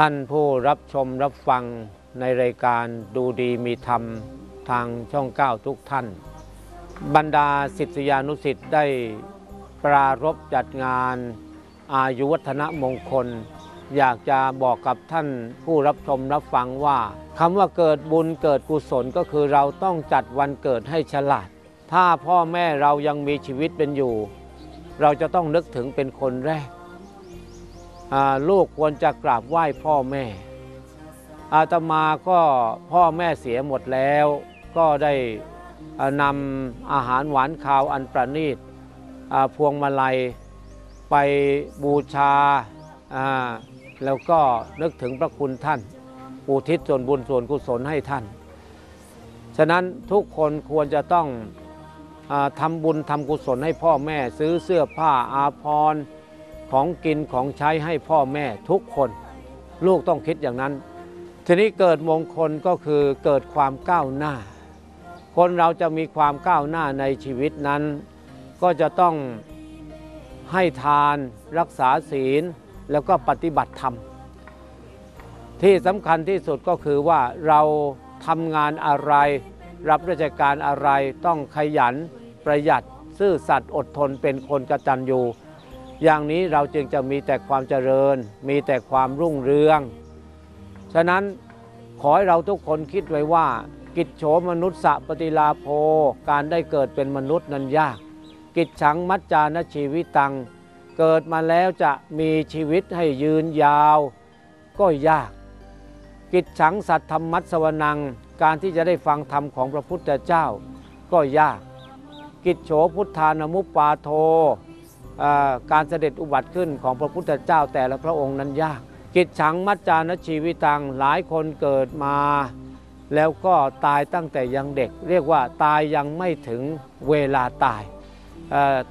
ท่านผู้รับชมรับฟังในรายการดูดีมีธรรมทางช่องเก้าทุกท่าน บรรดาศิษยานุศิษย์ได้ปรารบจัดงานอายุวัฒนมงคล อยากจะบอกกับท่านผู้รับชมรับฟังว่าคำว่าเกิดบุญเกิดกุศลก็คือเราต้องจัดวันเกิดให้ฉลาด ถ้าพ่อแม่เรายังมีชีวิตเป็นอยู่ เราจะต้องนึกถึงเป็นคนแรก ลูกควรจะกราบไหว้พ่อแม่ อาตมาก็พ่อแม่เสียหมดแล้ว ก็ได้นำอาหารหวานคาวอันประณีตพวงมาลัยไปบูชา แล้วก็นึกถึงพระคุณท่าน อุทิศส่วนบุญส่วนกุศลให้ท่าน ฉะนั้นทุกคนควรจะต้องอทำบุญทำกุศลให้พ่อแม่ซื้อเสื้อผ้าอาภรณ์ ของกินของใช้ให้พ่อแม่ทุกคน ลูกต้องคิดอย่างนั้น ทีนี้เกิดมงคลก็คือเกิดความก้าวหน้า คนเราจะมีความก้าวหน้าในชีวิตนั้น ก็จะต้องให้ทานรักษาศีลแล้วก็ปฏิบัติธรรม ที่สำคัญที่สุดก็คือว่าเราทำงานอะไร รับราชการอะไรต้องขยันประหยัดซื่อสัตย์อดทนเป็นคนกระตัญญู อย่างนี้เราจึงจะมีแต่ความเจริญ มีแต่ความรุ่งเรือง ฉะนั้นขอให้เราทุกคนคิดไว้ว่า กิจโฉมนุษย์สปฏิลาโภการได้เกิดเป็นมนุษย์นั้นยาก กิจฉังมัจจานชีวิตัง เกิดมาแล้วจะมีชีวิตให้ยืนยาว ก็ยาก กิจฉังสัตธรรมัสวนัง การที่จะได้ฟังธรรมของพระพุทธเจ้า ก็ยาก กิจโฉพุทธานามุปปาโท การเสด็จอุบัติขึ้นของพระพุทธเจ้าแต่ละพระองค์นั้นยาก กิจฉังมัจจานชีวิตังหลายคนเกิดมา แล้วก็ตายตั้งแต่ยังเด็ก เรียกว่าตายยังไม่ถึงเวลาตาย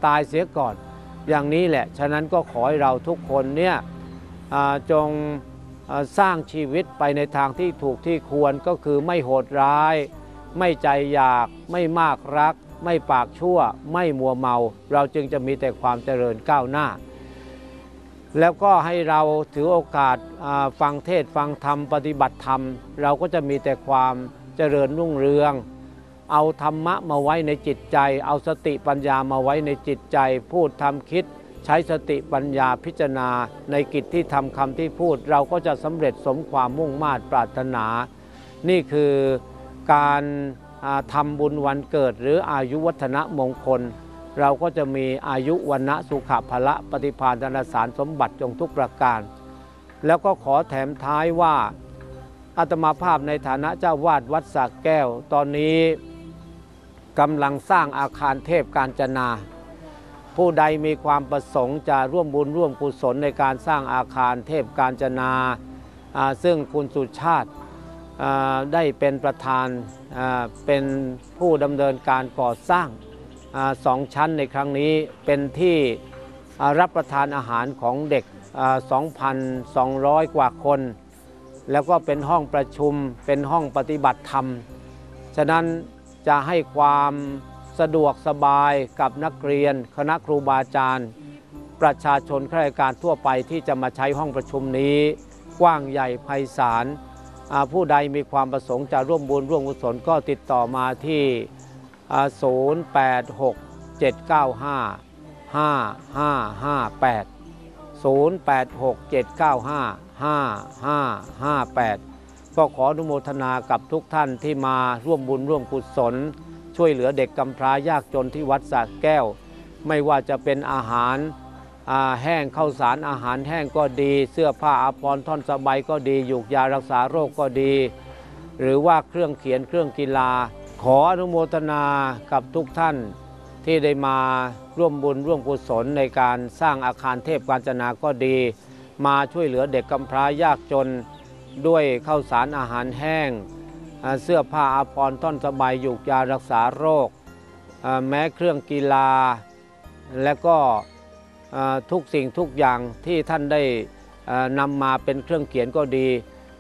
ตายเสียก่อนอย่างนี้แหละ ฉะนั้นก็ขอให้เราทุกคนเนี่ยจงสร้างชีวิตไปในทางที่ถูกที่ควรก็คือไม่โหดร้าย ไม่ใจอยากไม่มากรัก ไม่ปากชั่ว ไม่มัวเมา เราจึงจะมีแต่ความเจริญก้าวหน้า แล้วก็ให้เราถือโอกาสฟังเทศฟังธรรมปฏิบัติธรรม เราก็จะมีแต่ความเจริญรุ่งเรือง เอาธรรมะมาไว้ในจิตใจ เอาสติปัญญามาไว้ในจิตใจ พูดทำคิด ใช้สติปัญญาพิจารณา ในกิจที่ทำคำที่พูด เราก็จะสำเร็จสมความมุ่งมา่ปรารถนา นี่คือการ ทำบุญวันเกิดหรืออายุวัฒนะมงคล เราก็จะมีอายุวันนะสุขภละปฏิภาณธนสารสมบัติจงทุกประการ แล้วก็ขอแถมท้ายว่าอาตมาภาพในฐานะเจ้าวาดวัดสักแก้ว ตอนนี้กำลังสร้างอาคารเทพการจนา ผู้ใดมีความประสงค์จะร่วมบุญร่วมกุศลในการสร้างอาคารเทพการจนา ซึ่งคุณสุชาติ ได้เป็นประธานเป็นผู้ดำเนินการก่อสร้างอสองชั้นในครั้งนี้เป็นที่รับประทานอาหารของเด็กอ่า2,200 กว่าคน แล้วก็เป็นห้องประชุมเป็นห้องปฏิบัติธรรม ฉะนั้นจะให้ความสะดวกสบายกับนักเรียน คณะครูบาอาจารย์ ประชาชนข้าราชการทั่วไปที่จะมาใช้ห้องประชุมนี้ กว้างใหญ่ไพศาล ผู้ใดมีความประสงค์จะร่วมบุญร่วมกุศลก็ติดต่อมาที่ 0 8 6 7 9 5 5 5 5 8 0 8 6 7 9 5 5 5 5 8 ก็ขออนุโมทนากับทุกท่านที่มาร่วมบุญร่วมกุศล ช่วยเหลือเด็กกำพร้ายากจนที่วัดสระแก้ว ไม่ว่าจะเป็นอาหาร แห้งข้าวสารอาหารแห้งก็ดี เสื้อผ้าอาภรณ์ท่อนสบายก็ดีหยูกยารักษาโรคก็ดี หรือว่าเครื่องเขียนเครื่องกีฬา ขออนุโมทนากับทุกท่านที่ได้มาร่วมบุญร่วมกุศลในการสร้างอาคารเทพกาญจนาก็ดี มาช่วยเหลือเด็กกำพร้ายากจนด้วยข้าวสารอาหารแห้ง เสื้อผ้าอาภรณ์ท่อนสบายหยูกยารักษาโรค แม้เครื่องกีฬาและก็ ทุกสิ่งทุกอย่างที่ท่านได้นำมาเป็นเครื่องเขียนก็ดี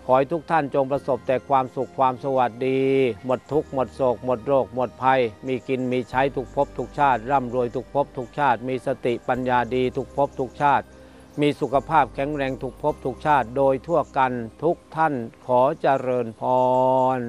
ขอให้ทุกท่านจงประสบแต่ความสุขความสวัสดี หมดทุกข์หมดโศก หมดโรค หมดภัย มีกินมีใช้ทุกภพทุกชาติ ร่ำรวยทุกภพทุกชาติ มีสติปัญญาดีทุกภพทุกชาติ มีสุขภาพแข็งแรงทุกภพทุกชาติ โดยทั่วกันทุกท่านขอเจริญพร